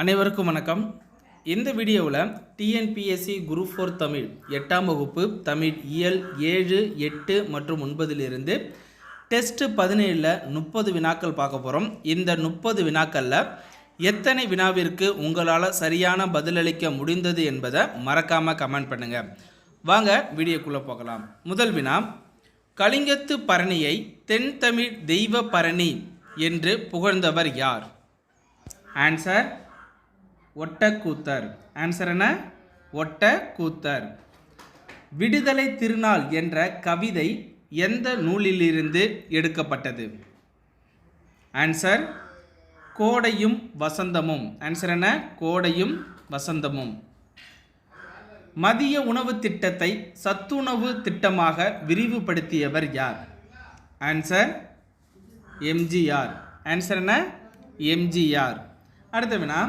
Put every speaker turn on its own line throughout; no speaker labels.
அனைவருக்கும் வணக்கம். இந்த வீடியோவில் டிஎன்பிஎஸ்சி குரூப் ஃபோர் தமிழ் எட்டாம் வகுப்பு தமிழ் இயல் ஏழு எட்டு மற்றும் ஒன்பதிலிருந்து டெஸ்ட்டு பதினேழில் முப்பது வினாக்கள் பார்க்க போகிறோம் இந்த முப்பது வினாக்களில் எத்தனை வினாவிற்கு உங்களால் சரியான பதிலளிக்க முடிந்தது என்பதை மறக்காமல் கமெண்ட் பண்ணுங்கள் வாங்க வீடியோக்குள்ளே போகலாம். முதல் வினா கலிங்கத்து பரணியை தென் தமிழ் தெய்வ பரணி என்று புகழ்ந்தவர் யார்? ஆன்சர் ஒட்டக்கூத்தர். ஆன்சர் என்ன? ஒட்டக்கூத்தர். விடுதலை திருநாள் என்ற கவிதை எந்த நூலிலிருந்து எடுக்கப்பட்டது? ஆன்சர் கோடையும் வசந்தமும். ஆன்சர் என்ன? கோடையும் வசந்தமும். மதிய உணவு திட்டத்தை சத்துணவு திட்டமாக விரிவுபடுத்தியவர் யார்? ஆன்சர் எம்ஜிஆர் ஆன்சர் என்ன? எம்ஜிஆர் அடுத்த வினா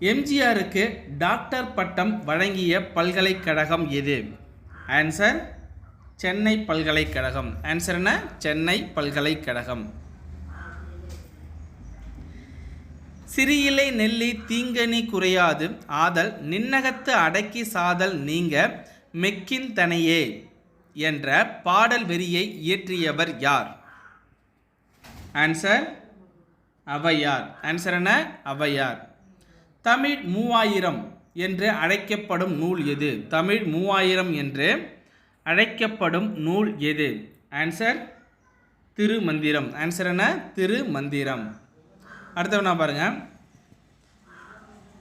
எம்ஜிஆருக்கு டாக்டர் பட்டம் வழங்கிய பல்கலைக்கழகம் எது? ஆன்சர் சென்னை பல்கலைக்கழகம். ஆன்சர் என்ன? சென்னை பல்கலைக்கழகம். சிறியிலை நெல்லி தீங்கனி குறையாது. ஆதல் நின்னகத்து அடக்கி சாதல் நீங்க மெக்கின் தனையே என்ற பாடல் வெறியை இயற்றியவர் யார்? ஆன்சர் அவையார். ஆன்சர் என்ன? ஔவையார் தமிழ் மூவாயிரம் என்று அழைக்கப்படும் நூல் எது? தமிழ் மூவாயிரம் என்று அழைக்கப்படும் நூல் எது? ஆன்சர் திருமந்திரம். ஆன்சர் என்ன? திருமந்திரம். அடுத்தவனா பாருங்கள்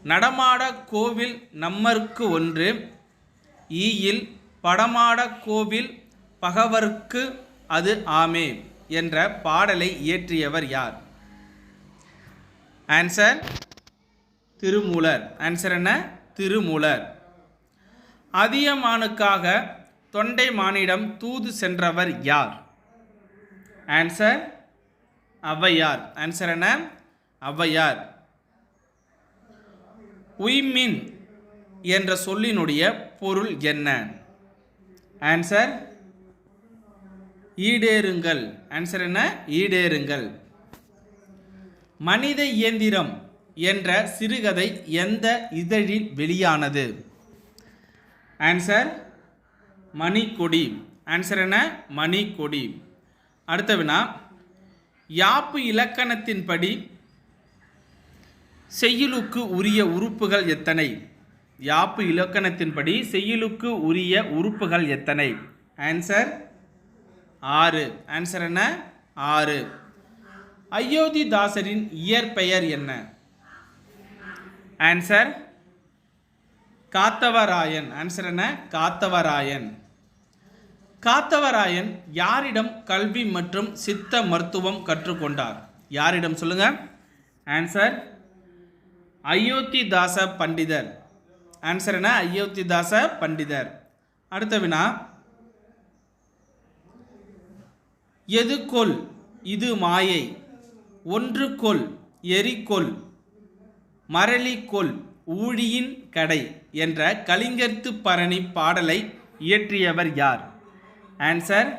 நடமாட கோவில் நம்மருக்கு ஒன்று ஈயில் படமாட கோவில் பகவர்க்கு அது ஆமே என்ற பாடலை இயற்றியவர் யார்? ஆன்சர் திருமூலர். ஆன்சர் என்ன? திருமூலர். அதியமானுக்காக தொண்டை மானிடம் தூது சென்றவர் யார்? ஆன்சர் ஔவையார். ஆன்சர் என்ன? ஔவையார். உய்மின் என்ற சொல்லினுடைய பொருள் என்ன? ஆன்சர் ஈடேறுங்கள். ஆன்சர் என்ன? ஈடேறுங்கள். மனித இயந்திரம் என்ற சிறுகதை எந்த இதழில் வெளியானது? ஆன்சர் மணிக்கொடி. ஆன்சர் என்ன? மணிக்கொடி. அடுத்த வினா யாப்பு இலக்கணத்தின்படி செய்யுளுக்கு உரிய உறுப்புகள் எத்தனை? யாப்பு இலக்கணத்தின்படி செய்யுளுக்கு உரிய உறுப்புகள் எத்தனை? ஆன்சர் ஆறு. ஆன்சர் என்ன? ஆறு. அயோத்திதாசரின் இயற்பெயர் என்ன? ஆன்சர் காத்தவராயன் ஆன்சர் என்ன? காத்தவராயன் காத்தவராயன் யாரிடம் கல்வி மற்றும் சித்த மருத்துவம் கற்றுக்கொண்டார்? யாரிடம் சொல்லுங்க? ஆன்சர் அயோத்திதாச பண்டிதர். ஆன்சர் என்ன? அயோத்திதாச பண்டிதர். அடுத்த வினா. எது கொல் இது மாயை. ஒன்று கொல் எரிகொல்? மரளி கொல் ஊழியின் கடை என்ற கலிங்கத்து பரணி பாடலை இயற்றியவர் யார்? ஆன்சர்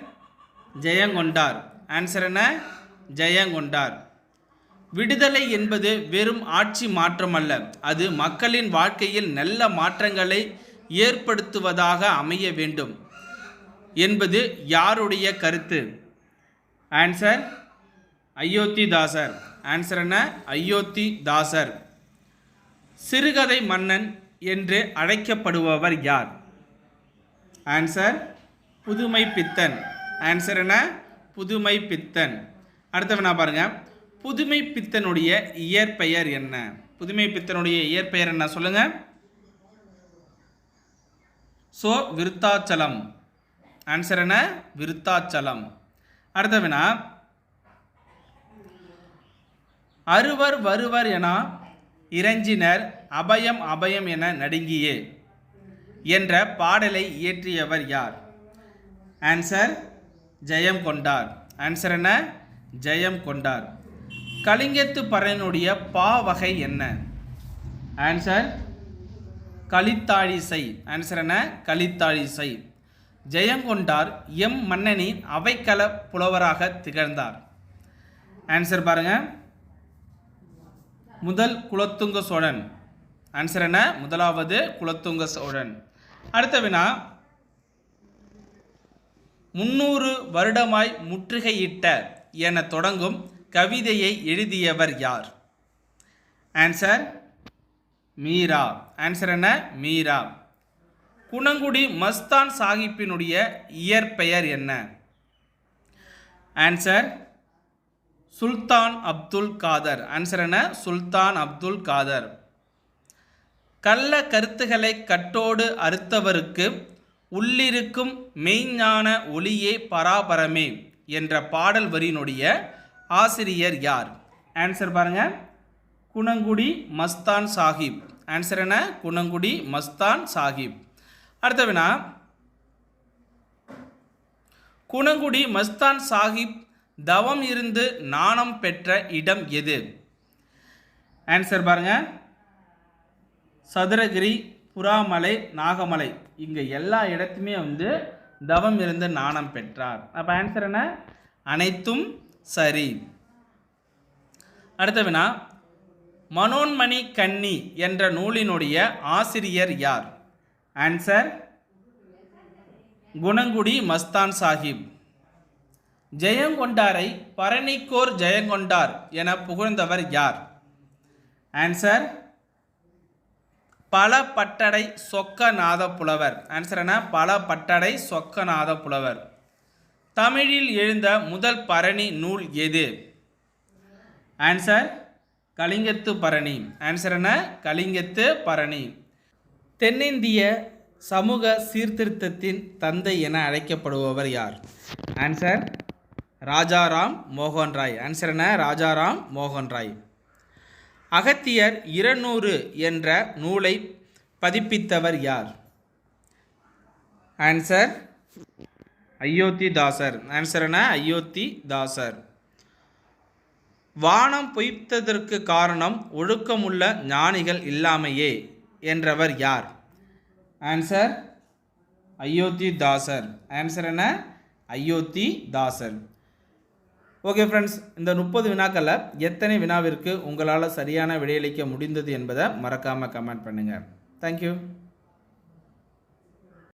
ஜெயங்கொண்டார். ஆன்சர் என்ன? ஜெயங்கொண்டார். விடுதலை என்பது வெறும் ஆட்சி மாற்றமல்ல. அது மக்களின் வாழ்க்கையில் நல்ல மாற்றங்களை ஏற்படுத்துவதாக அமைய வேண்டும் என்பது யாருடைய கருத்து? ஆன்சர் அயோத்திதாசர். ஆன்சர் என்ன? அயோத்திதாசர். சிறுகதை மன்னன் என்று அழைக்கப்படுபவர் யார்? ஆன்சர் புதுமை பித்தன். ஆன்சர் என்ன? புதுமை பித்தன். அடுத்தவனா பாருங்க. புதுமை பித்தனுடைய இயற்பெயர் என்ன? புதுமை பித்தனுடைய இயற்பெயர் என்ன? சொல்லுங்க. சோ விருத்தாச்சலம். ஆன்சர் என்ன? விருத்தாச்சலம். அடுத்த வினா அறுவர் வருவர் என இறைஞ்சினர் அபயம் அபயம் என நடுங்கியே என்ற பாடலை இயற்றியவர் யார்? ஆன்சர் ஜெயம் கொண்டார் ஆன்சர் என்ன? ஜெயம் கொண்டார் கலிங்கத்து பறையனுடைய பா வகை என்ன? ஆன்சர் கலித்தாழிசை ஆன்சர் என்ன? கலித்தாழிசை ஜெயங்கொண்டார் எம் மன்னனின் அவைக்கள புலவராக திகழ்ந்தார். ஆன்சர் பாருங்கள் முதல் குலத்துங்க சோழன். ஆன்சர் என்ன? முதலாவது குலத்துங்க சோழன். அடுத்த வினா. முன்னூறு வருடமாய் முற்றுகையிட்ட என தொடங்கும் கவிதையை எழுதியவர் யார்? ஆன்சர் மீரா. ஆன்சர் என்ன? மீரா. குணங்குடி மஸ்தான் சாஹிப்பினுடைய இயற்பெயர் என்ன? ஆன்சர் சுல்தான் அப்துல் காதர். ஆன்சர் என்ன? சுல்தான் அப்துல் காதர். கள்ள கருத்துக்களை கட்டோடு அறுத்தவருக்கு உள்ளிருக்கும் மெய்ஞான ஒளியே பராபரமே என்ற பாடல் வரியினுடைய ஆசிரியர் யார்? ஆன்சர் பாருங்க. குணங்குடி மஸ்தான் சாஹிப். ஆன்சர் என்ன? குணங்குடி மஸ்தான் சாஹிப். அடுத்த வினா. குணங்குடி மஸ்தான் சாஹிப் தவம் இருந்து நாணம் பெற்ற இடம் எது? ஆன்சர் பாருங்க. சதுரகிரி புறாமலை நாகமலை. இங்கே எல்லா இடத்துமே வந்து தவம் இருந்து நாணம் பெற்றார். அப்போ ஆன்சர் என்ன? அனைத்தும் சரி. அடுத்த வினா. மனோன்மணி கன்னி என்ற நூலினுடைய ஆசிரியர் யார்? ஆன்சர் குணங்குடி மஸ்தான் சாஹிப். ஜெயங்கொண்டாரை பரணிக்கோர் ஜெயங்கொண்டார் என புகழ்ந்தவர் யார்? ஆன்சர் பல பட்டடை சொக்கநாத புலவர் ஆன்சர் என்ன? பல பட்டடை சொக்கநாத புலவர் தமிழில் எழுந்த முதல் பரணி நூல் எது? ஆன்சர் கலிங்கத்து பரணி. ஆன்சர் என்ன? கலிங்கத்து பரணி. தென்னிந்திய சமூக சீர்திருத்தத்தின் தந்தை என அழைக்கப்படுபவர் யார்? ஆன்சர் ராஜாராம் மோகன் ராய் ஆன்சர் என்ன? ராஜாராம் மோகன் ராய் அகத்தியர் இருநூறு என்ற நூலை பதிப்பித்தவர் யார்? ஆன்சர் அயோத்தி தாசர் ஆன்சர் என்ன? அயோத்தி தாசர் வானம் பொய்த்ததற்கு காரணம் ஒழுக்கமுள்ள ஞானிகள் இல்லாமையே என்றவர் யார்? ஆன்சர் அயோத்தி தாசர் ஆன்சர் என்ன? அயோத்தி தாசர் ஓகே ஃப்ரெண்ட்ஸ் இந்த முப்பது வினாக்களில் எத்தனை வினாவிற்கு உங்களால் சரியான விடையளிக்க முடிந்தது என்பதை மறக்காமல் கமெண்ட் பண்ணுங்கள் தேங்க்யூ